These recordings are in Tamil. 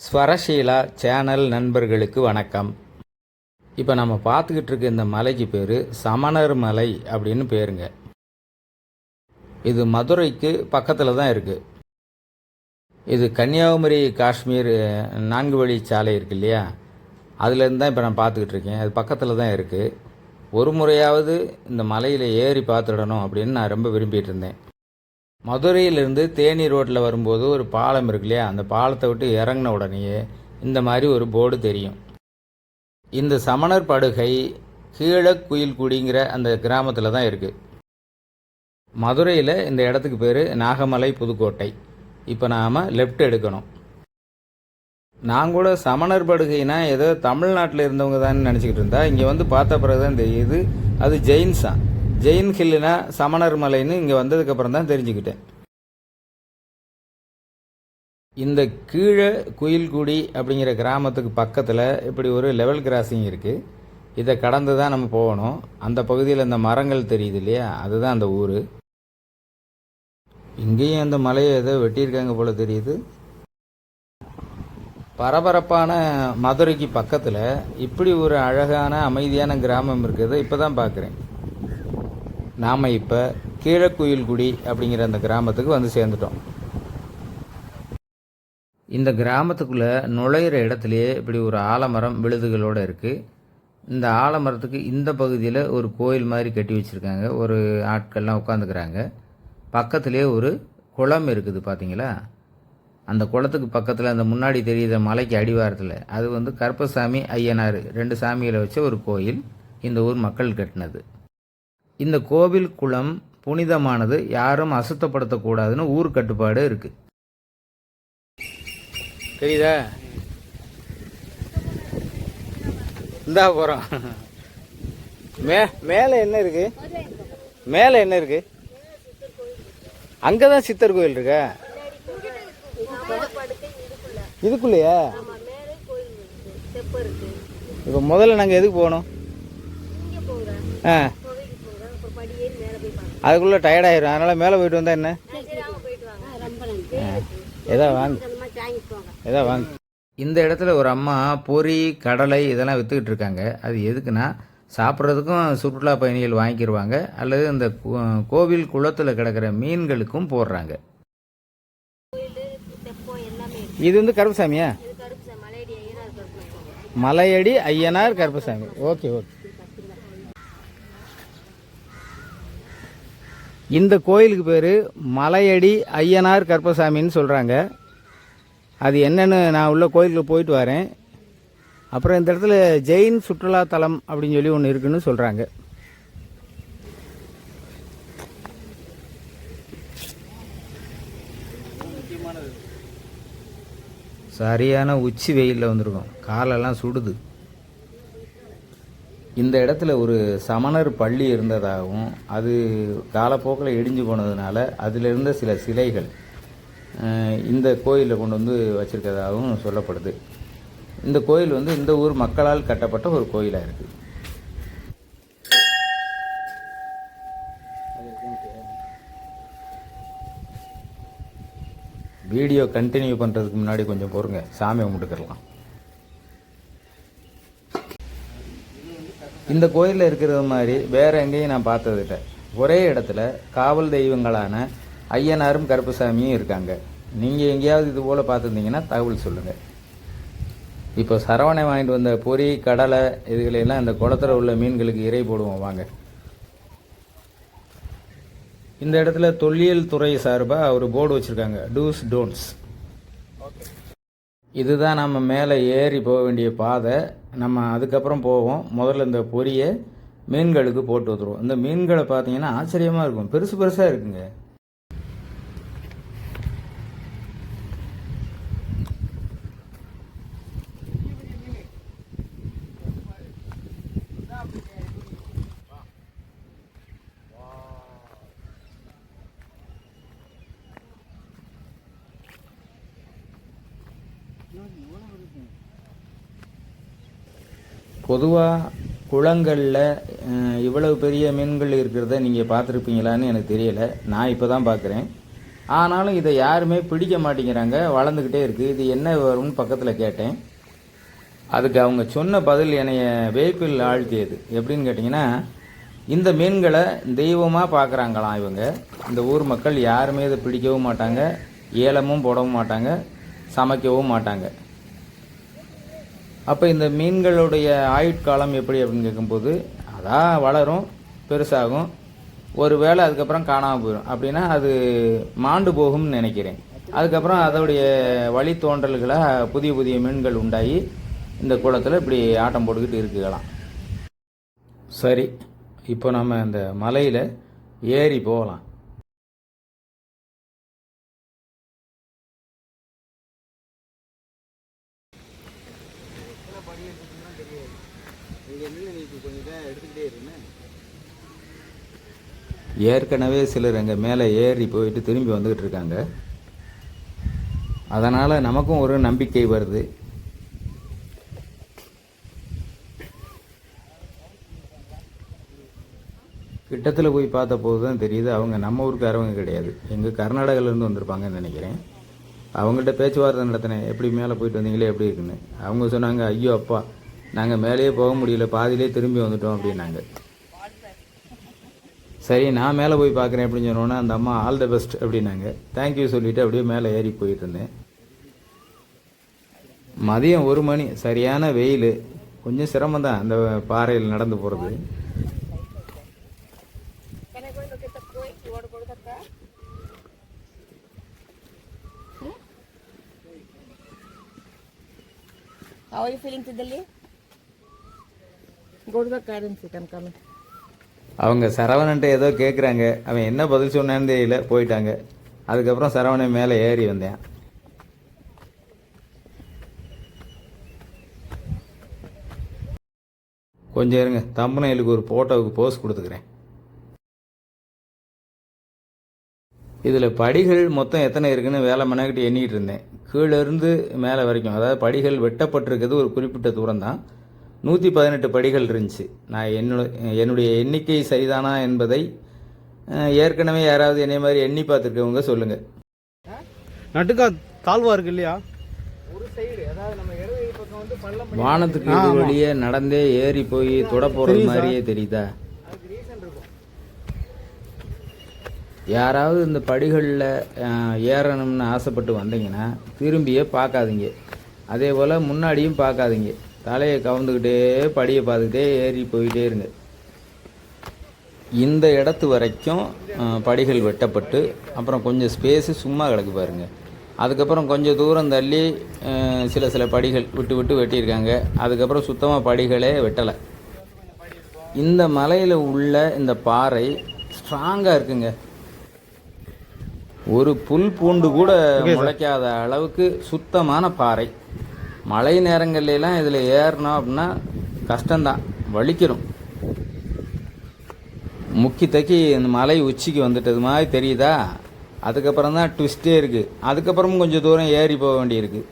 ஸ்வரஷீலா சேனல் நண்பர்களுக்கு வணக்கம். இப்போ நம்ம பார்த்துக்கிட்டு இருக்க இந்த மலைக்கு பேர் சமணர் மலை அப்படின்னு பேருங்க. இது மதுரைக்கு பக்கத்தில் தான் இருக்குது இது கன்னியாகுமரி காஷ்மீர் நான்கு வழி சாலை இருக்கு இல்லையா? அதுலேருந்து தான் இப்போ நான் பார்த்துக்கிட்டு இருக்கேன். அது பக்கத்தில் தான் இருக்குது ஒரு முறையாவது இந்த மலையில் ஏறி பார்த்துடணும் அப்படின்னு நான் ரொம்ப விரும்பிகிட்டு இருந்தேன். மதுரையிலிருந்து தேனி ரோட்டில் வரும்போது ஒரு பாலம் இருக்கு இல்லையா? அந்த பாலத்தை விட்டு இறங்கின உடனேயே இந்த மாதிரி ஒரு போர்டு தெரியும். இந்த சமணர் படுகை கீழக்குயில்குடிங்கிற அந்த கிராமத்தில் தான் இருக்குது மதுரையில் இந்த இடத்துக்கு பேர் நாகமலை புதுக்கோட்டை. இப்போ நாம் லெஃப்ட் எடுக்கணும். நான் கூட சமணர் படுகைனா ஏதோ தமிழ்நாட்டில் இருந்தவங்க தான் நினச்சிக்கிட்டு இருந்தா இங்கே வந்து பார்த்த பிறகு தான் தெரியுது அது ஜெயின்ஸா. ஜெயின் ஹில்லுனா சமணர் மலைன்னு இங்கே வந்ததுக்கப்புறம் தான் தெரிஞ்சுக்கிட்டேன். இந்த கீழே குயில்குடி அப்படிங்கிற கிராமத்துக்கு பக்கத்தில் இப்படி ஒரு லெவல் கிராசிங் இருக்குது இதை கடந்து தான் நம்ம போகணும். அந்த பகுதியில் இந்த மரங்கள் தெரியுது இல்லையா? அதுதான் அந்த ஊர். இங்கேயும் அந்த மலையை ஏதோ வெட்டியிருக்காங்க போல் தெரியுது. பரபரப்பான மதுரைக்கு பக்கத்தில் இப்படி ஒரு அழகான அமைதியான கிராமம் இருக்கிறத இப்போ தான் பார்க்குறேன் நாம் இப்போ கீழக்குயில்குடி அப்படிங்கிற அந்த கிராமத்துக்கு வந்து சேர்ந்துட்டோம். இந்த கிராமத்துக்குள்ளே நுழையிற இடத்துலையே இப்படி ஒரு ஆலமரம் விழுதுகளோடு இருக்குது இந்த ஆலமரத்துக்கு இந்த பகுதியில் ஒரு கோயில் மாதிரி கட்டி வச்சுருக்காங்க. ஒரு ஆட்கள்லாம் உட்காந்துக்கிறாங்க. பக்கத்துலேயே ஒரு குளம் இருக்குது பார்த்தீங்களா அந்த குளத்துக்கு பக்கத்தில் அந்த முன்னாடி தெரியுத மலைக்கு அடிவாரத்தில். அது வந்து கருப்பசாமி ஐயனார் ரெண்டு சாமிகளை வச்ச ஒரு கோயில். இந்த ஊர் மக்கள் கட்டினது. இந்த கோவில் குளம் புனிதமானது யாரும் அசுத்தப்படுத்தக்கூடாதுன்னு ஊர் கட்டுப்பாடு இருக்கு. தெரியுதா? இந்தா போகிறோம் மே மேலே என்ன இருக்கு? மேலே என்ன இருக்கு? அங்கே தான் சித்தர் கோயில் இருக்கா? இதுக்குள்ளேயா? இப்போ முதல்ல நாங்கள் எதுக்கு போகணும் ஆ. அதுக்குள்ளே டயர்டாயிரும் அதனால் மேலே போயிட்டு வந்தா என்ன? எதா வாங்க. எதா வாங்க. இந்த இடத்துல ஒரு அம்மா பொரி கடலை இதெல்லாம் விற்றுக்கிட்டு இருக்காங்க. அது எதுக்குன்னா சாப்பிட்றதுக்கும் சுற்றுலா பயணிகள் வாங்கிக்கிடுவாங்க அல்லது இந்த கோ- கோவில் குளத்தில் கிடக்கிற மீன்களுக்கும் போடுறாங்க. இது வந்து கருப்பசாமியா? மலையடி ஐயனார் கருப்பசாமி. Okay okay. இந்த கோயிலுக்கு பேர் மலையடி ஐயனார் கற்பசாமின்னு சொல்கிறாங்க அது என்னென்னு நான் உள்ள கோயிலுக்கு போயிட்டு வரேன். அப்புறம் இந்த இடத்துல ஜெயின் சுற்றுலா தலம் அப்படின்னு சொல்லி ஒன்று இருக்குன்னு சொல்கிறாங்க சரியான உச்சி வெயிலில் வந்திருக்கோம். காலெல்லாம் சுடுது. இந்த இடத்துல ஒரு சமணர் பள்ளி இருந்ததாகவும் அது காலப்போக்கில் இடிஞ்சு போனதுனால அதில் இருந்த சில சிலைகள் இந்த கோயிலில் கொண்டு வந்து வச்சுருக்கதாகவும் சொல்லப்படுது. இந்த கோயில் வந்து இந்த ஊர் மக்களால் கட்டப்பட்ட ஒரு கோயிலாக இருக்குது வீடியோ கண்டினியூ பண்ணுறதுக்கு முன்னாடி கொஞ்சம் பொறுங்க. சாமி கும்பிட்டுக்கிறலாம் இந்த கோயிலில் இருக்கிறது மாதிரி வேற எங்கேயும் நான் பார்த்ததுட்ட ஒரே இடத்துல காவல் தெய்வங்களான ஐயனாரும் கருப்பசாமியும் இருக்காங்க. நீங்கள் எங்கேயாவது இது போல் பார்த்துருந்தீங்கன்னா தகவல் சொல்லுங்கள் இப்போ சரவணை வாங்கிட்டு வந்த பொரி கடலை இதுகளையெல்லாம் இந்த குளத்துல உள்ள மீன்களுக்கு இறை போடுவோம் வாங்க. இந்த இடத்துல தொல்லியல் துறை சார்பாக ஒரு போர்டு வச்சுருக்காங்க. டூஸ் டோன்ட்ஸ் இதுதான் நம்ம மேலே ஏறி போக வேண்டிய பாதை. நம்ம அதுக்கப்புறம் போவோம். முதல்ல இந்த பொரியை மீன்களுக்கு போட்டு வந்துடுவோம் இந்த மீன்களை பார்த்தீங்கன்னா ஆச்சரியமாக இருக்கும். பெருசு பெருசாக இருக்குங்க. பொதுவாக குளங்களில் இவ்வளவு பெரிய மீன்கள் இருக்கிறத நீங்கள் பார்த்துருப்பீங்களான்னு எனக்கு தெரியலை. நான் இப்போ தான் பார்க்குறேன். ஆனாலும் இதை யாருமே பிடிக்க மாட்டேங்கிறாங்க. வளர்ந்துக்கிட்டே இருக்குது இது என்ன வரும்னு பக்கத்தில் கேட்டேன். அதுக்கு அவங்க சொன்ன பதில் என்னைய வேப்பில் ஆழ்த்தியது. எப்படின்னு கேட்டிங்கன்னா இந்த மீன்களை தெய்வமாக பார்க்குறாங்களாம் இவங்க. இந்த ஊர் மக்கள் யாருமே இதை பிடிக்கவும் மாட்டாங்க. ஏலமும் போடவும் மாட்டாங்க. சமைக்கவும் மாட்டாங்க. அப்போ இந்த மீன்களுடைய ஆயுட்காலம் எப்படி அப்படின்னு கேட்கும்போது அதான் வளரும் பெருசாகும். ஒரு வேளை அதுக்கப்புறம் காணாமல் போயிடும் அப்படின்னா அது மாண்டு போகும்னு நினைக்கிறேன். அதுக்கப்புறம் அதோடைய வழித்தோன்றல்களாக புதிய புதிய மீன்கள் உண்டாகி இந்த குளத்தில் இப்படி ஆட்டம் போட்டுக்கிட்டு இருக்குகலாம் சரி இப்போ நம்ம இந்த மலையில் ஏறி போகலாம். ஏற்கனவே சிலர் அங்கே மேலே ஏறி போயிட்டு திரும்பி வந்துக்கிட்டு இருக்காங்க. அதனால் நமக்கும் ஒரு நம்பிக்கை வருது. கிட்டத்தில் போய் பார்த்த போது தான் தெரியுது அவங்க நம்ம ஊருக்காரவங்க கிடையாது. எங்கள் கர்நாடகாவிலேருந்து வந்திருப்பாங்கன்னு நினைக்கிறேன். அவங்கள்ட்ட பேச்சுவார்த்தை நடத்தினேன். எப்படி மேலே போயிட்டு வந்தீங்களே எப்படி இருக்குன்னு. அவங்க சொன்னாங்க ஐயோ அப்பா நாங்கள் மேலேயே போக முடியல பாதியிலே திரும்பி வந்துட்டோம் அப்படின்னாங்க. சரி நான் மேலே போய் பார்க்குறேன் அப்படின்னு சொன்னோன்னே அந்த அம்மா ஆல் த பெஸ்ட் அப்படின்னாங்க தேங்க்யூ சொல்லிவிட்டு அப்படியே மேலே ஏறி போயிட்டு இருந்தேன் மதியம் ஒரு மணி சரியான வெயில் கொஞ்சம் சிரமம் தான் அந்த பாறையில் நடந்து போகிறது? How are you feeling, Tidali? Go to the car and sit. I'm coming. அவங்க சரவணன்ட்ட ஏதோ கேட்குறாங்க அவன் என்ன பதில் சொன்னான்னு தெரியல போயிட்டாங்க. அதுக்கப்புறம் சரவணன் மேலே ஏறி வந்தேன். கொஞ்சம் இருங்க தம்பனையிலுக்கு ஒரு ஃபோட்டோவுக்கு போஸ் கொடுத்துக்கிறேன். இதில் படிகள் மொத்தம் எத்தனை இருக்குன்னு வேலை மனக்கிட்டு எண்ணிகிட்டு இருந்தேன். கீழே இருந்து மேலே வரைக்கும் அதாவது படிகள் வெட்டப்பட்டிருக்கிறது ஒரு குறிப்பிட்ட தூரம் தான் நூற்றி பதினெட்டு படிகள் இருந்துச்சு. நான் என்னோட என்னுடைய எண்ணிக்கை சரிதானா என்பதை ஏற்கனவே யாராவது என்னை மாதிரி எண்ணி பார்த்துருக்கவங்க சொல்லுங்கள் நட்டுக்கா தாழ்வா இருக்கு இல்லையா? ஒரு சைடு அதாவது நம்ம இடது பக்கம் வந்து பள்ளம் வானத்துக்கு இது வழியே நடந்தே ஏறி போய் தொட போகிறது மாதிரியே தெரியுதா? யாராவது இந்த படிகளில் ஏறணும்னு ஆசைப்பட்டு வந்தீங்கன்னா திரும்பியே பார்க்காதீங்க. அதே போல் முன்னாடியும் பார்க்காதீங்க. தலையை கவுந்துக்கிட்டே படியை பார்த்துக்கிட்டே ஏறி போயிட்டே இருங்க. இந்த இடத்து வரைக்கும் படிகள் வெட்டப்பட்டு அப்புறம் கொஞ்சம் ஸ்பேஸு சும்மா கிடக்கு பாருங்க. அதுக்கப்புறம் கொஞ்சம் தூரம் தள்ளி சில சில படிகள் விட்டு விட்டு வெட்டியிருக்காங்க. அதுக்கப்புறம் சுத்தமாக படிகளே வெட்டலை. இந்த மலையில் உள்ள இந்த பாறை ஸ்ட்ராங்காக இருக்குங்க. ஒரு புல் பூண்டு கூட முளைக்காத அளவுக்கு சுத்தமான பாறை. மழை நேரங்கள்லாம் இதில் ஏறினோம் அப்படின்னா கஷ்டம்தான். வலிக்கிறோம் முக்கி தக்கி இந்த மலை உச்சிக்கு வந்துட்டது மாதிரி தெரியுதா? அதுக்கப்புறம் தான் ட்விஸ்டே இருக்குது அதுக்கப்புறமும் கொஞ்சம் தூரம் ஏறி போக வேண்டியிருக்கு.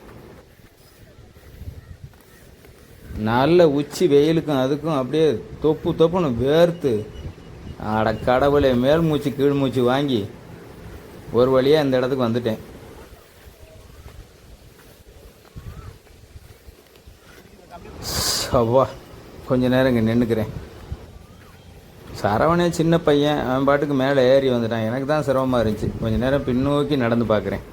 நல்ல உச்சி வெயிலுக்கும் அதுக்கும் அப்படியே தொப்பு தொப்புன்னு வேர்த்து அட கடவுளே மேல் மூச்சு கீழ் மூச்சு வாங்கி ஒரு வழியாக இந்த இடத்துக்கு வந்துட்டேன். அவ்வா கொஞ்ச நேரம் இங்கே நின்றுக்கிறேன் சரவணே சின்ன பையன் அவன் பாட்டுக்கு மேலே ஏறி வந்துட்டான். எனக்கு தான் சிரமமாக இருந்துச்சு. கொஞ்ச நேரம் பின்னோக்கி நடந்து பார்க்குறேன்.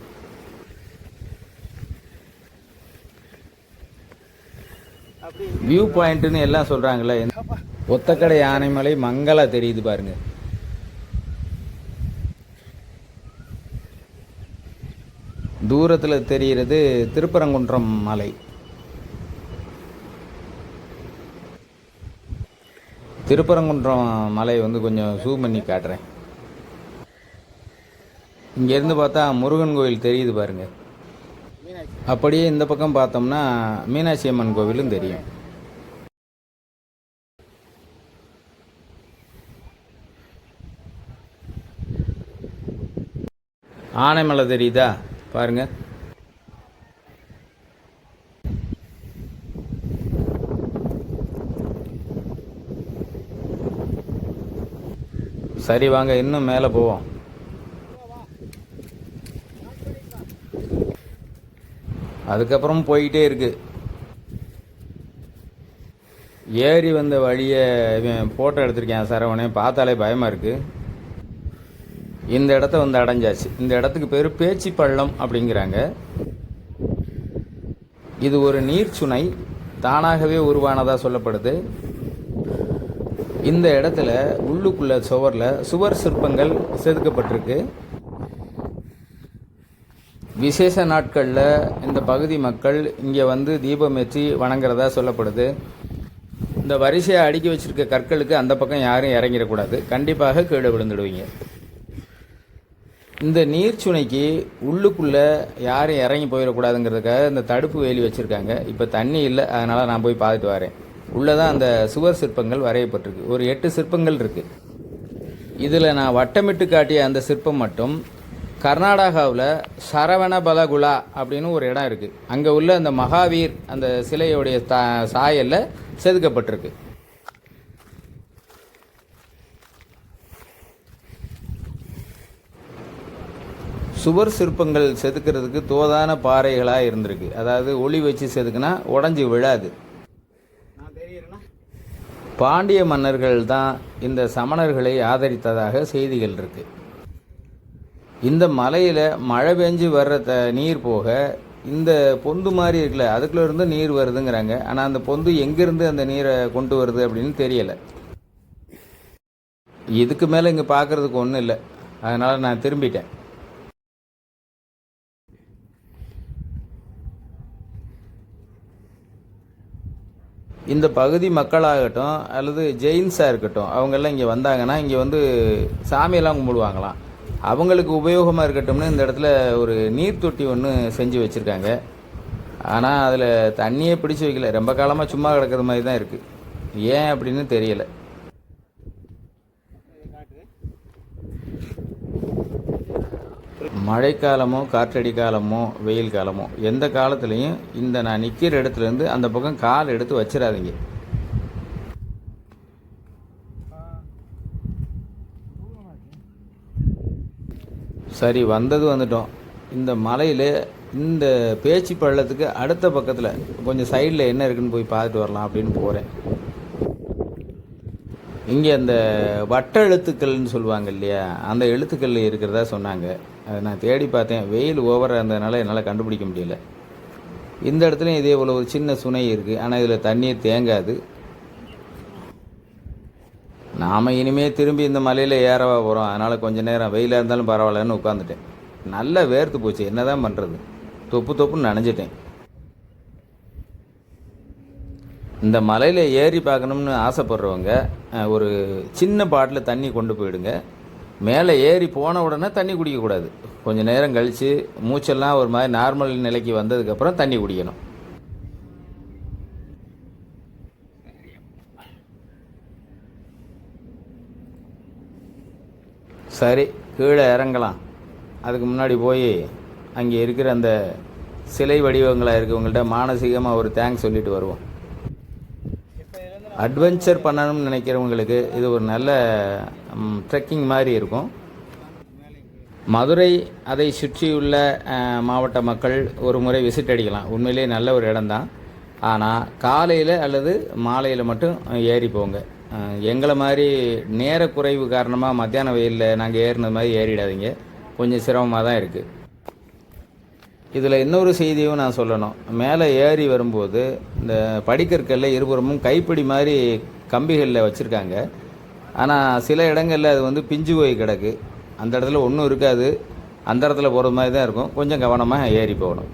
வியூ பாயிண்ட்டுன்னு எல்லாம் சொல்கிறாங்களே ஒத்தக்கடை யானைமலை மங்களா தெரியுது பாருங்க. தூரத்தில் தெரிகிறது திருப்பரங்குன்றம் மலை. திருப்பரங்குன்றம் மலையை வந்து கொஞ்சம் ஜூம் பண்ணி காட்டுறேன். இங்கேருந்து பார்த்தா முருகன் கோயில் தெரியுது பாருங்க. அப்படியே இந்த பக்கம் பார்த்தோம்னா மீனாட்சி அம்மன் கோவிலும் தெரியும். ஆனைமலை தெரியுதா? பாருங்கள் சரி வாங்க இன்னும் மேலே போவோம். அதுக்கப்புறம் போயிட்டே இருக்கு. ஏறி வந்த வழியை ஃபோட்டோ எடுத்திருக்கேன் சரவணே பார்த்தாலே பயமாக இருக்குது இந்த இடத்த வந்து அடைஞ்சாச்சு. இந்த இடத்துக்கு பேர் பேச்சு பள்ளம் அப்படிங்கிறாங்க. இது ஒரு நீர் சுனை தானாகவே உருவானதாக சொல்லப்படுது. இந்த இடத்துல உள்ளுக்குள்ள சுவரில் சுவர் சிற்பங்கள் செதுக்கப்பட்டிருக்கு. விசேஷ நாட்களில் இந்த பகுதி மக்கள் இங்கே வந்து தீபம் ஏற்றி வணங்குறதா சொல்லப்படுது. இந்த வரிசையை அடுக்கி வச்சுருக்க கற்களுக்கு அந்த பக்கம் யாரும் இறங்கிடக்கூடாது. கண்டிப்பாக கீழே விழுந்துடுவீங்க. இந்த நீர்ச்சுனைக்கு உள்ளுக்குள்ளே யாரும் இறங்கி போயிடக்கூடாதுங்கிறதுக்காக இந்த தடுப்பு வேலி வச்சுருக்காங்க. இப்போ தண்ணி இல்லை அதனால் நான் போய் பார்த்துட்டு வரேன். உள்ளே தான் அந்த சுவர் சிற்பங்கள் வரையப்பட்டிருக்கு. ஒரு எட்டு சிற்பங்கள் இருக்குது இதில் நான் வட்டமிட்டு காட்டிய அந்த சிற்பம் மட்டும் கர்நாடகாவில் சரவணபலகுலா அப்படின்னு ஒரு இடம் இருக்குது அங்கே உள்ள அந்த மகாவீர் அந்த சிலையுடைய தா சாயலில் செதுக்கப்பட்டிருக்கு. சுவர் சிற்பங்கள் செதுக்கிறதுக்கு தோதான பாறைகளாக இருந்திருக்கு. அதாவது ஒளி வச்சு செதுக்குனா உடஞ்சி விழாது. பாண்டிய மன்னர்கள் தான் இந்த சமணர்களை ஆதரித்ததாக செய்திகள் இருக்கு. இந்த மலையில் மழை பெஞ்சு வர்ற த நீர் போக இந்த பொந்து மாதிரி இருக்குல்ல அதுக்குள்ள இருந்து நீர் வருதுங்கிறாங்க. ஆனால் அந்த பொந்து எங்கேருந்து அந்த நீரை கொண்டு வருது அப்படின்னு தெரியலை. இதுக்கு மேலே இங்கே பார்க்கறதுக்கு ஒன்றும் இல்லை. அதனால் நான் திரும்பிட்டேன். இந்த பகுதி மக்களாகட்டும் அல்லது ஜெயின்ஸாக இருக்கட்டும் அவங்கெல்லாம் இங்கே வந்தாங்கன்னா இங்கே வந்து சாமியெல்லாம் கும்பிடுவாங்களாம். அவங்களுக்கு உபயோகமாக இருக்கட்டும்னு இந்த இடத்துல ஒரு நீர் தொட்டி ஒன்று செஞ்சு வச்சுருக்காங்க. ஆனால் அதில் தண்ணியே பிடிச்சி வைக்கல. ரொம்ப காலமாக சும்மா கிடக்கிற மாதிரி தான் இருக்குது ஏன் அப்படின்னு தெரியலை. மழைக்காலமோ காற்றடி காலமோ வெயில் காலமோ எந்த காலத்துலேயும் இந்த நான் நிற்கிற இடத்துலேருந்து அந்த பக்கம் கால் எடுத்து வச்சிடாதீங்க சரி வந்தது வந்துட்டோம். இந்த மலையில் இந்த பேச்சு பள்ளத்துக்கு அடுத்த பக்கத்தில் கொஞ்சம் சைடில் என்ன இருக்குன்னு போய் பார்த்துட்டு வரலாம் அப்படின்னு போகிறேன் இங்கே அந்த வட்ட எழுத்துக்கள்னு சொல்லுவாங்க இல்லையா அந்த எழுத்துக்கள் இருக்கிறதா சொன்னாங்க. அதை நான் தேடி பார்த்தேன். வெயில் ஓவராக இருந்ததுனால என்னால் கண்டுபிடிக்க முடியல. இந்த இடத்துலையும் இதே போல் ஒரு சின்ன சுனை இருக்குது ஆனால் இதில் தண்ணீர் தேங்காது. நாம் இனிமேல் திரும்பி இந்த மலையில் ஏறவா போகிறோம் அதனால் கொஞ்ச நேரம் வெயிலாக இருந்தாலும் பரவாயில்லன்னு உட்காந்துட்டேன் நல்லா வேர்த்து போச்சு. என்ன தான் பண்ணுறது தொப்பு தொப்புன்னு நனைஞ்சிட்டேன். இந்த மலையில் ஏறி பார்க்கணும்னு ஆசைப்படுறவங்க ஒரு சின்ன பாட்டில் தண்ணி கொண்டு போயிடுங்க. மேலே ஏறி போன உடனே தண்ணி குடிக்கக்கூடாது கொஞ்சம் நேரம் கழித்து மூச்செல்லாம் ஒரு மாதிரி நார்மல் நிலைக்கு வந்ததுக்கப்புறம் தண்ணி குடிக்கணும். சரி கீழே இறங்கலாம். அதுக்கு முன்னாடி போய் அங்கே இருக்கிற அந்த சிலை வடிவங்களாக இருக்கவங்கள்ட்ட மானசீகமாக ஒரு தேங்க்ஸ் சொல்லிட்டு வருவோம். அட்வென்ச்சர் பண்ணணும்னு நினைக்கிறவங்களுக்கு இது ஒரு நல்ல ட்ரெக்கிங் மாதிரி இருக்கும். மதுரை அதை சுற்றியுள்ள மாவட்ட மக்கள் ஒரு முறை விசிட் அடிக்கலாம். உண்மையிலேயே நல்ல ஒரு இடம்தான். ஆனால் காலையில் அல்லது மாலையில் மட்டும் ஏறி போங்க. எங்களை மாதிரி நேர குறைவு காரணமாக மத்தியான வெயிலில் நாங்கள் ஏறினது மாதிரி ஏறிடாதீங்க. கொஞ்சம் சிரமமாக தான் இருக்குது இதில் இன்னொரு செய்தியும் நான் சொல்லணும். மேலே ஏறி வரும்போது இந்த படிக்கற்களில் இருபுறமும் கைப்பிடி மாதிரி கம்பிகளில் வச்சுருக்காங்க. ஆனால் சில இடங்களில் அது வந்து பிஞ்சு போய் கிடக்கு. அந்த இடத்துல ஒன்றும் இருக்காது. அந்த இடத்துல போகிற மாதிரி தான் இருக்கும். கொஞ்சம் கவனமாக ஏறி போகணும்.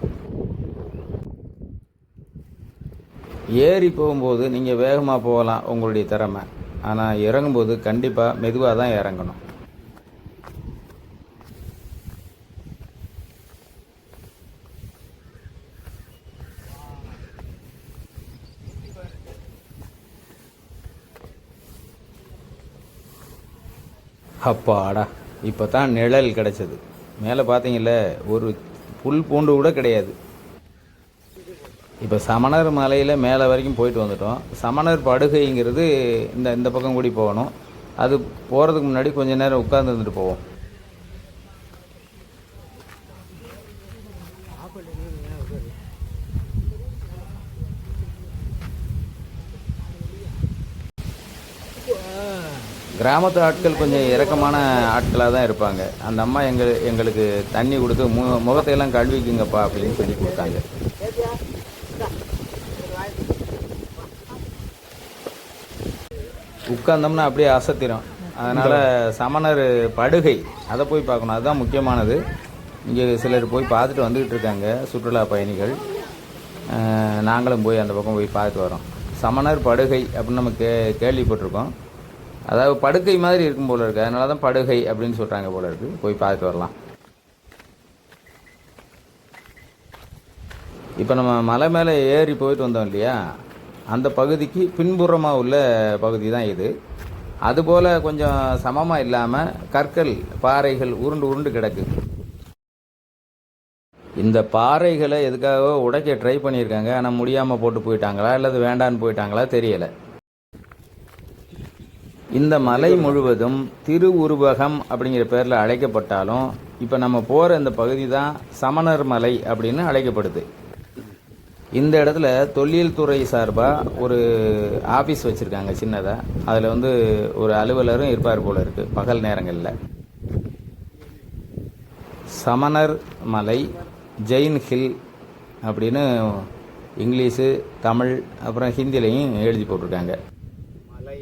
ஏறி போகும்போது நீங்கள் வேகமாக போகலாம் உங்களுடைய திறமை. ஆனால் இறங்கும்போது கண்டிப்பாக மெதுவாக தான் இறங்கணும். அப்பாடா இப்போ தான் நிழல் கிடச்சது. மேலே பார்த்தீங்கல்ல ஒரு புல் பூண்டு கூட கிடையாது. இப்போ சமணர் மலையில் மேலே வரைக்கும் போயிட்டு வந்துட்டோம். சமணர் படுகைங்கிறது இந்த இந்த பக்கம் கூடி போகணும். அது போகிறதுக்கு முன்னாடி கொஞ்சம் நேரம் உட்கார்ந்து இருந்துட்டு போவோம். கிராமத்து ஆட்கள் கொஞ்சம் இறக்கமான ஆட்களாக தான் இருப்பாங்க. அந்த அம்மா எங்கள் எங்களுக்கு தண்ணி கொடுத்து மு முகத்தையெல்லாம் கழுவிக்குங்கப்பா அப்படின்னு சொல்லி கொடுத்தாங்க. உட்கார்ந்தோம்னா அப்படியே அசத்திரும். அதனால் சமணர் படுகை அதை போய் பார்க்கணும். அதுதான் முக்கியமானது. இங்கே சிலர் போய் பார்த்துட்டு வந்துக்கிட்டு இருக்காங்க சுற்றுலா பயணிகள். நாங்களும் போய் அந்த பக்கம் போய் பார்த்துட்டு வரோம். சமணர் படுகை அப்படின்னு நம்ம கே கேள்விப்பட்டிருக்கோம். அதாவது படுக்கை மாதிரி இருக்கும் போல இருக்குது அதனால தான் படுகை அப்படின்னு சொல்கிறாங்க போல இருக்குது போய் பார்த்துட்டு வரலாம். இப்போ நம்ம மலை மேலே ஏறி போயிட்டு வந்தோம் இல்லையா? அந்த பகுதிக்கு பின்புறமாக உள்ள பகுதி தான் இது. அதுபோல் கொஞ்சம் சமமாக இல்லாமல் கற்கள் பாறைகள் உருண்டு உருண்டு கிடக்கு. இந்த பாறைகளை எதுக்காக உடைக்க ட்ரை பண்ணியிருக்காங்க. ஆனால் முடியாமல் போட்டு போயிட்டாங்களா? அல்லது வேண்டான்னு போயிட்டாங்களா? தெரியலை. இந்த மலை முழுவதும் திருவுருவகம் அப்படிங்கிற பேரில் அழைக்கப்பட்டாலும் இப்போ நம்ம போகிற இந்த பகுதி தான் சமணர் மலை அப்படின்னு அழைக்கப்படுது. இந்த இடத்துல தொல்லியல் துறை சார்பாக ஒரு ஆஃபீஸ் வச்சுருக்காங்க சின்னதாக அதில் வந்து ஒரு அலுவலரும் இருப்பார் போல் இருக்குது பகல் நேரங்களில். சமணர் மலை ஜெயின் ஹில் அப்படின்னு இங்கிலீஷு தமிழ் அப்புறம் ஹிந்திலையும் எழுதி போட்டிருக்காங்க மலை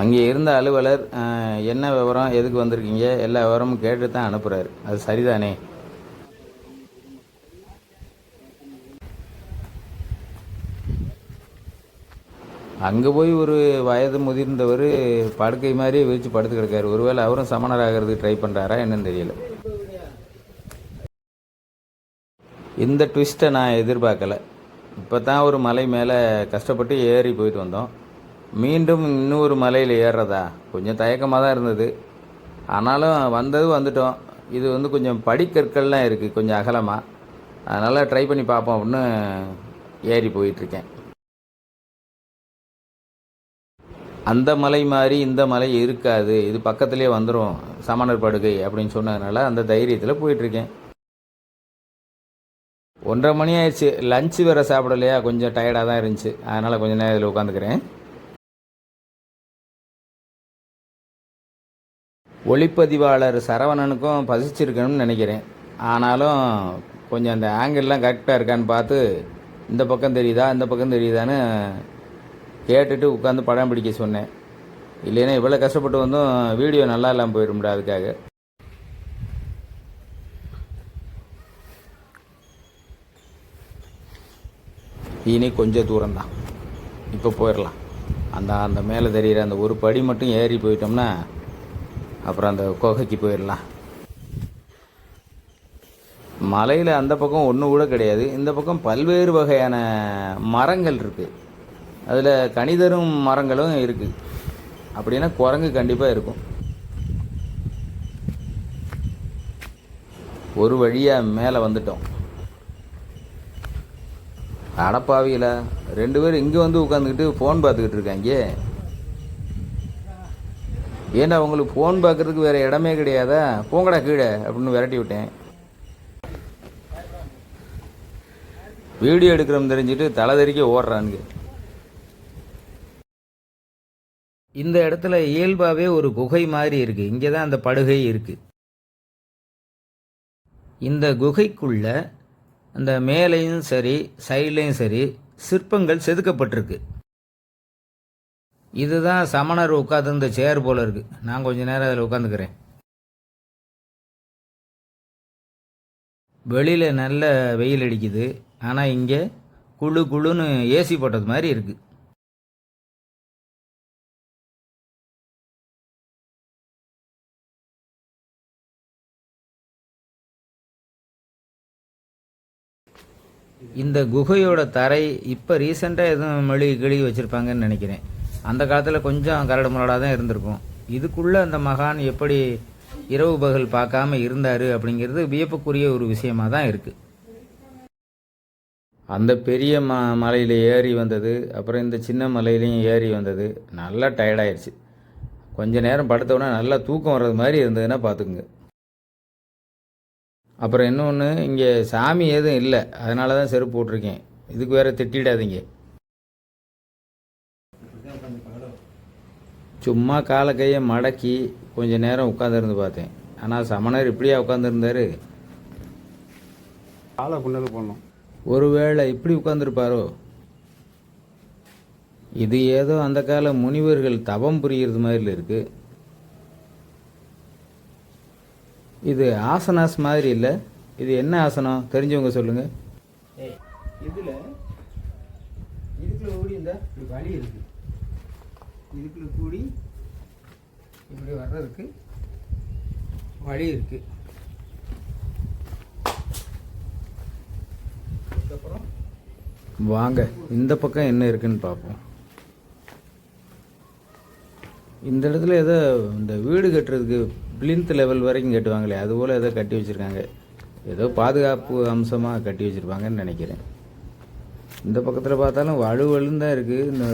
அங்கே இருந்த அலுவலர் என்ன விவரம் எதுக்கு வந்திருக்கீங்க எல்லா விவரமும் கேட்டு தான் அனுப்புகிறாரு அது சரிதானே? அங்கே போய் ஒரு வயது முதிர்ந்தவர் படுக்கை மாதிரியே விரித்து படுத்து கிடக்காரு. ஒருவேளை அவரும் சமணராகிறதுக்கு ட்ரை பண்ணுறாரா என்னன்னு தெரியல. இந்த ட்விஸ்ட்டை நான் எதிர்பார்க்கல. இப்போ தான் ஒரு மலை மேலே கஷ்டப்பட்டு ஏறி போயிட்டு வந்தோம். மீண்டும் இன்னொரு மலையில் ஏறுறதா? கொஞ்சம் தயக்கமாக தான் இருந்தது. ஆனாலும் வந்தது வந்துட்டோம். இது வந்து கொஞ்சம் படிக்கற்கள்லாம் இருக்குது கொஞ்சம் அகலமாக அதனால் ட்ரை பண்ணி பார்ப்போம். அப்படின்னு ஏறி போயிட்டுருக்கேன். அந்த மலை மாதிரி இந்த மலை இருக்காது. இது பக்கத்துலேயே வந்துடும் சமணர் படுகை அப்படின்னு சொன்னதுனால அந்த தைரியத்தில் போயிட்டுருக்கேன். ஒன்றரை மணி ஆயிடுச்சு. லஞ்சு வேறு சாப்பிடலையா? கொஞ்சம் டயர்டாக தான் இருந்துச்சு. அதனால் கொஞ்சம் நேரம் இதில் உட்காந்துக்கிறேன். ஒளிப்பதிவாளர் சரவணனுக்கும் பசிச்சிருக்கணும்னு நினைக்கிறேன். ஆனாலும் கொஞ்சம் அந்த ஆங்கிள்லாம் கரெக்டாக இருக்கான்னு பார்த்து இந்த பக்கம் தெரியுதா இந்த பக்கம் தெரியுதான்னு கேட்டுட்டு உட்காந்து படம் பிடிக்க சொன்னேன். இல்லைன்னா இவ்வளோ கஷ்டப்பட்டு வந்தும் வீடியோ நல்லா இல்லாமல் போயிடும்டா அதுக்காக. இனி கொஞ்சம் தூரம்தான். இப்போ போயிடலாம் அந்த அந்த மேலே தெரிகிற அந்த ஒரு படி மட்டும் ஏறி போயிட்டோம்னா அப்புறம் அந்த குகைக்கு போயிடலாம். மலையில் அந்த பக்கம் ஒன்று கூட கிடையாது. இந்த பக்கம் பல்வேறு வகையான மரங்கள் இருக்குது அதில் கனிதரும் மரங்களும் இருக்குது அப்படின்னா குரங்கு கண்டிப்பாக இருக்கும். ஒரு வழியாக மேலே வந்துட்டோம். அடப்பாவியில் ரெண்டு பேரும் இங்கே வந்து உட்காந்துக்கிட்டு ஃபோன் பார்த்துக்கிட்டு இருக்காங்க. ஏன்னா உங்களுக்கு ஃபோன் பார்க்கறதுக்கு வேறு இடமே கிடையாதா? போங்கடா கீழே அப்படின்னு விரட்டி விட்டேன். வீடியோ எடுக்கிறோம் தெரிஞ்சுட்டு தலை தெரிக்க ஓடுறானுங்க. இந்த இடத்துல இயல்பாகவே ஒரு குகை மாதிரி இருக்குது இங்கே தான் அந்த படுகை இருக்குது இந்த குகைக்குள்ள அந்த மேலேயும் சரி சைட்லேயும் சரி சிற்பங்கள் செதுக்கப்பட்டிருக்கு. இதுதான் சமணர் உட்காந்துருந்த சேர் போல இருக்கு. நான் கொஞ்ச நேரம் அதில் உட்காந்துக்கிறேன் வெளியில் நல்ல வெயில் அடிக்குது. ஆனால் இங்கே குளு குளுன்னு ஏசி போட்டது மாதிரி இருக்குது இந்த குகையோட தரை இப்போ ரீசெண்டாக எதுவும் மெழுகி கிழி வச்சுருப்பாங்கன்னு நினைக்கிறேன். அந்த காலத்தில் கொஞ்சம் கரடு முரடாக தான் இருந்திருக்கும். இதுக்குள்ளே அந்த மகான் எப்படி இரவு பகல் பார்க்காம இருந்தார் அப்படிங்கிறது வியப்புக்குரிய ஒரு விஷயமாக தான் இருக்குது அந்த பெரிய ம மலையில் ஏறி வந்தது அப்புறம் இந்த சின்ன மலையிலையும் ஏறி வந்தது. நல்லா டயர்டாயிருச்சு கொஞ்ச நேரம் படுத்தவுடனே நல்லா தூக்கம் வர்றது மாதிரி இருந்ததுன்னா பார்த்துக்குங்க. அப்புறம் இன்னொன்று இங்கே சாமி எதுவும் இல்லை. அதனால தான் செருப்பு போட்டிருக்கேன். இதுக்கு வேறு திட்டிடாதீங்க. சும்மா காலை கையை மடக்கி கொஞ்ச நேரம் உட்காந்துருந்து பார்த்தேன். ஆனால் சமணர் இப்படியா உட்காந்துருந்தாரு காலை குண்டல் போடணும். ஒருவேளை இப்படி உட்காந்துருப்பாரோ இது ஏதோ அந்த கால முனிவர்கள் தவம் புரிகிறது மாதிரி இருக்கு. இது ஆசனாஸ் மாதிரி இல்லை. இது என்ன ஆசனம்? தெரிஞ்சவங்க சொல்லுங்க. ஏய் இதுல இதுக்குள்ள இந்த இப்படி வழி இருக்கு. இதுக்குள்ள கூடி இப்படி வர்றதுக்கு வழி இருக்குது அதுக்கப்புறம் வாங்க இந்த பக்கம் என்ன இருக்குன்னு பார்ப்போம். இந்த இடத்துல ஏதோ இந்த வீடு கட்டுறதுக்கு பிளிந்த் லெவல் வரைக்கும் கட்டுவாங்களே அதுபோல் ஏதோ கட்டி வச்சுருக்காங்க. ஏதோ பாதுகாப்பு அம்சமாக கட்டி வச்சுருப்பாங்கன்னு நினைக்கிறேன். இந்த பக்கத்தில் பார்த்தாலும் வலுவலுன்னு தான் இருக்குது இந்த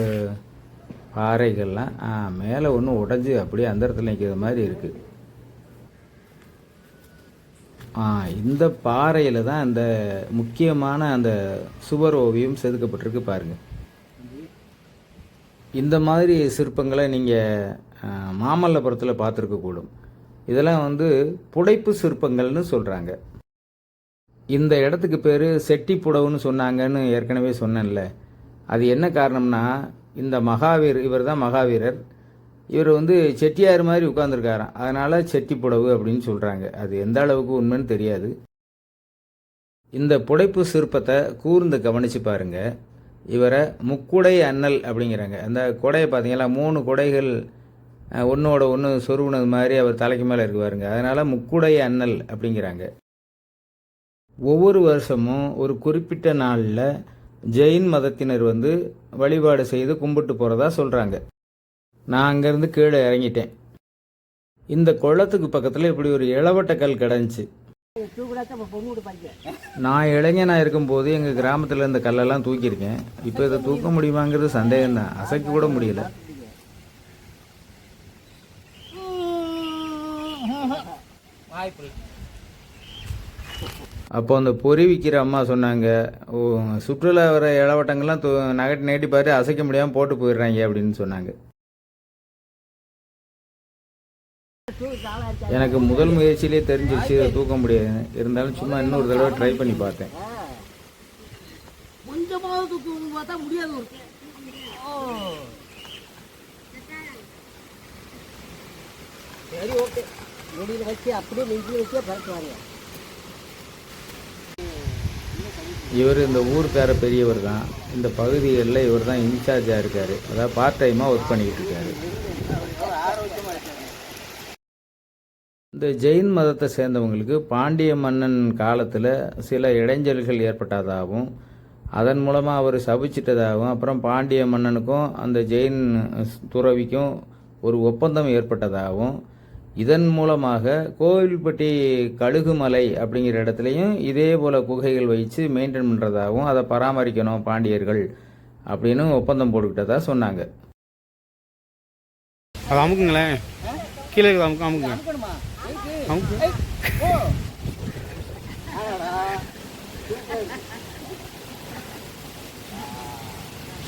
பாறைகள்லாம் மேலே ஒன்று உடஞ்சி அப்படியே அந்த இடத்துல நிற்கிற மாதிரி இருக்குது இந்த பாறையில் தான் அந்த முக்கியமான அந்த சுவர் ஓவியம் செதுக்கப்பட்டிருக்கு பாருங்கள் இந்த மாதிரி சிற்பங்களை நீங்கள் மாமல்லபுரத்தில் பார்த்துருக்கக்கூடும் இதெல்லாம் வந்து புடைப்பு சிற்பங்கள்னு சொல்கிறாங்க இந்த இடத்துக்கு பேர் செட்டி புடவுன்னு சொன்னாங்கன்னு ஏற்கனவே சொன்னேன்ல. அது என்ன காரணம்னா இந்த மகாவீர் இவர் தான் மகாவீரர். இவர் வந்து செட்டியார் மாதிரி உட்காந்துருக்காராம் அதனால் செட்டி புடவு அப்படின்னு சொல்கிறாங்க அது எந்த அளவுக்கு உண்மைன்னு தெரியாது. இந்த புடைப்பு சிற்பத்தை கூர்ந்து கவனித்து பாருங்கள் இவரை முக்குடை அண்ணல் அப்படிங்கிறாங்க. அந்த கொடையை பார்த்தீங்களா? மூணு கொடைகள் ஒன்றோட ஒன்று சொருவுனது மாதிரி அவர் தலைக்கு மேலே இருக்கு பாருங்க. அதனால் முக்குடை அண்ணல் அப்படிங்கிறாங்க. ஒவ்வொரு வருஷமும் ஒரு குறிப்பிட்ட நாளில் ஜெயின் மதத்தினர் வந்து வழிபாடு செய்து கும்பிட்டு போகிறதா சொல்கிறாங்க நான் அங்கேருந்து கீழே இறங்கிட்டேன். இந்த குளத்துக்கு பக்கத்தில் இப்படி ஒரு இளவட்ட கல் கிடந்துச்சு. நான் இளைஞனாக இருக்கும்போது எங்கள் கிராமத்தில் இந்த கல்லெல்லாம் தூக்கியிருக்கேன். இப்போ இதை தூக்க முடியுமாங்கிறது சந்தேகம்தான். அசைக்க கூட முடியல. வாய்ப்பு அப்போ அந்த பொறி விற்கிற அம்மா சொன்னாங்க ஓ சுற்றுலா வர இளவட்டங்கள்லாம் தூ நகட்டி நகட்டி பாரு அசைக்க முடியாமல் போட்டு போயிடுறாங்க அப்படின்னு சொன்னாங்க. எனக்கு முதல் முயற்சியிலே தெரிஞ்சிருச்சு தூக்க முடியாது. இருந்தாலும் சும்மா இன்னொரு தடவை ட்ரை பண்ணி பார்த்தேன். கொஞ்சமாவது பார்த்தா முடியாது ஒரு சரி ஓகே. வச்சு அப்படியே நெஞ்சில் வச்சே பறக்குவாங்க இவர் இந்த ஊர் பேர பெரியவர் தான். இந்த பகுதிகளில் இவர் தான் இன்சார்ஜாக இருக்கார். அதாவது பார்ட் டைமாக ஒர்க் பண்ணிக்கிட்டு இருக்காரு. இந்த ஜெயின் மதத்தை சேர்ந்தவங்களுக்கு பாண்டிய மன்னன் காலத்தில் சில இடைஞ்சல்கள் ஏற்பட்டதாகவும் அதன் மூலமாக அவர் சபிச்சிட்டதாகவும் அப்புறம் பாண்டிய மன்னனுக்கும் அந்த ஜெயின் துறவிக்கும் ஒரு ஒப்பந்தம் ஏற்பட்டதாகவும் இதன் மூலமாக கோவில்பட்டி கழுகுமலை அப்படிங்கிற இடத்துலையும் இதே போல் குகைகள் வைத்து மெயின்டைன் பண்ணுறதாகவும் அதை பராமரிக்கணும் பாண்டியர்கள் அப்படின்னு ஒப்பந்தம் போட்டுக்கிட்டதா சொன்னாங்க. அது அமுக்குங்களேன். கீழே இருக்குது அமுக்கு அமுக்குங்க. அமுக்கு.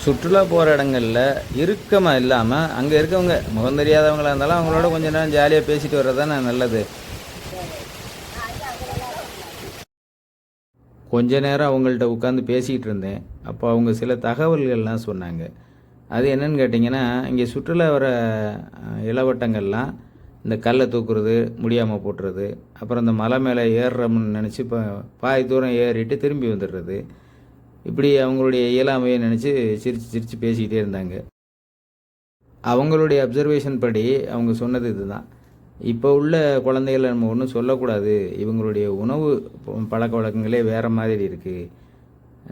சுற்றுலா போகிற இடங்களில் இறுக்கமாக இல்லாமல் அங்கே இருக்கவங்க முகம் தெரியாதவங்களாக இருந்தாலும் அவங்களோட கொஞ்ச நேரம் ஜாலியாக பேசிட்டு வர்றது தானே நல்லது. கொஞ்ச நேரம் அவங்கள்ட்ட உட்காந்து பேசிக்கிட்டு இருந்தேன். அப்போ அவங்க சில தகவல்கள்லாம் சொன்னாங்க. அது என்னன்னு கேட்டிங்கன்னா இங்கே சுற்றுலா வர இளவட்டங்கள்லாம் இந்த கல்லை தூக்குறது முடியாமல் போட்டுறது அப்புறம் இந்த மலை மேலே ஏறுறோம்னு நினச்சி இப்போ பாதி தூரம் ஏறிட்டு திரும்பி வந்துடுறது. இப்படி அவங்களுடைய இயலாமையை நினச்சி சிரித்து சிரித்து பேசிக்கிட்டே இருந்தாங்க. அவங்களுடைய அப்சர்வேஷன் படி அவங்க சொன்னது இதுதான். இப்போ உள்ள குழந்தைகளை நம்ம ஒன்றும் சொல்லக்கூடாது. இவங்களுடைய உணவு பழக்க வழக்கங்களே வேறு மாதிரி இருக்குது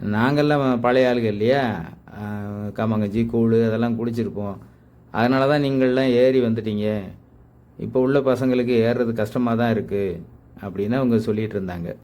நாங்கள்லாம் பழைய ஆளுங்க இல்லையா? ஆஹ் கம்மங்கஞ்சி கூழ் அதெல்லாம் குடிச்சிருப்போம். அதனால தான் நீங்கள்லாம் ஏறி வந்துட்டீங்க. இப்போ உள்ள பசங்களுக்கு ஏறுறது கஷ்டமாக தான் இருக்குது அப்படின்னு அவங்க சொல்லிகிட்டு இருந்தாங்க.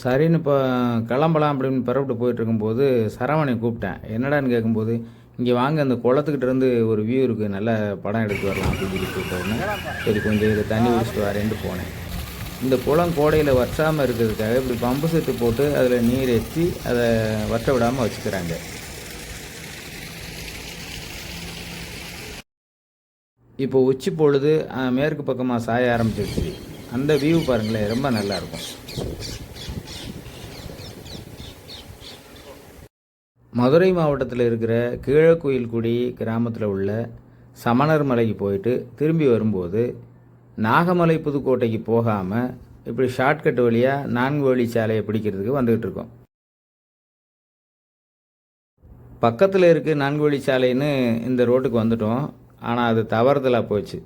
சரின்னு இப்போ கிளம்பலாம் அப்படின்னு புறப்பட்டு போயிட்டுருக்கும்போது சரவணை கூப்பிட்டேன். என்னடான்னு கேட்கும்போது இங்கே வாங்க அந்த குளத்துக்கிட்ட இருந்து ஒரு வியூ இருக்குது நல்ல படம் எடுத்து வரலாம் அப்படின்னு சொல்லி சரி கொஞ்சம் இதை தண்ணி குடிச்சிட்டு வரேன்ட்டு போனேன். இந்த குளம் கோடையில் வற்றாமல் இருக்கிறதுக்காக இப்படி பம்பு செட்டு போட்டு அதில் நீர் எச்சி அதை வற்ற விடாமல் வச்சுக்கிறாங்க. இப்போ உச்சி பொழுது மேற்கு பக்கமாக சாய ஆரம்பிச்சிருச்சு. அந்த வியூ பாருங்களேன் ரொம்ப நல்லா இருக்கும் மதுரை மாவட்டத்தில் இருக்கிற கீழக்குயில்குடி கிராமத்தில் உள்ள சமணர் மலைக்கு போயிட்டு திரும்பி வரும்போது நாகமலை புதுக்கோட்டைக்கு போகாமல் இப்படி ஷார்ட்கட் வழியாக நான்கு வழி சாலையை பிடிக்கிறதுக்கு வந்துக்கிட்டு இருக்கோம். பக்கத்தில் இருக்க நான்கு வழி சாலைன்னு இந்த ரோட்டுக்கு வந்துட்டோம். ஆனால் அது தவறுதலாக போச்சு.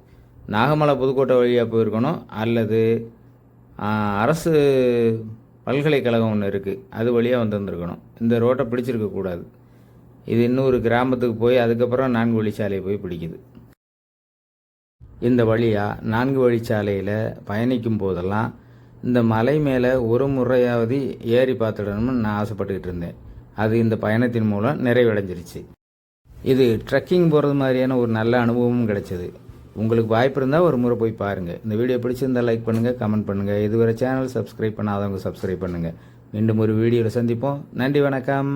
நாகமலை புதுக்கோட்டை வழியாக போயிருக்கணும். அல்லது அரசு பல்கலைக்கழகம் ஒன்று இருக்குது அது வழியாக வந்திருந்துருக்கணும். இந்த ரோட்டை பிடிச்சிருக்க கூடாது. இது இன்னொரு கிராமத்துக்கு போய் அதுக்கப்புறம் நான்கு வழிச்சாலையை போய் பிடிக்குது. இந்த வழியாக நான்கு வழிச்சாலையில் பயணிக்கும் போதெல்லாம் இந்த மலை மேலே ஒரு முறையாவது ஏறி பார்த்துடணும்னு நான் ஆசைப்பட்டுக்கிட்டு இருந்தேன். அது இந்த பயணத்தின் மூலம் நிறைவடைஞ்சிருச்சு. இது ட்ரெக்கிங் போகிறது மாதிரியான ஒரு நல்ல அனுபவமும் கிடைச்சது. உங்களுக்கு வாய்ப்பு இருந்தால் ஒரு முறை போய் பாருங்கள் இந்த வீடியோ பிடிச்சிருந்தால் லைக் பண்ணுங்கள் கமெண்ட் பண்ணுங்கள் இதுவரை சேனல் சப்ஸ்கிரைப் பண்ணாதவங்க சப்ஸ்கிரைப் பண்ணுங்கள் மீண்டும் ஒரு வீடியோவில் சந்திப்போம். நன்றி வணக்கம்.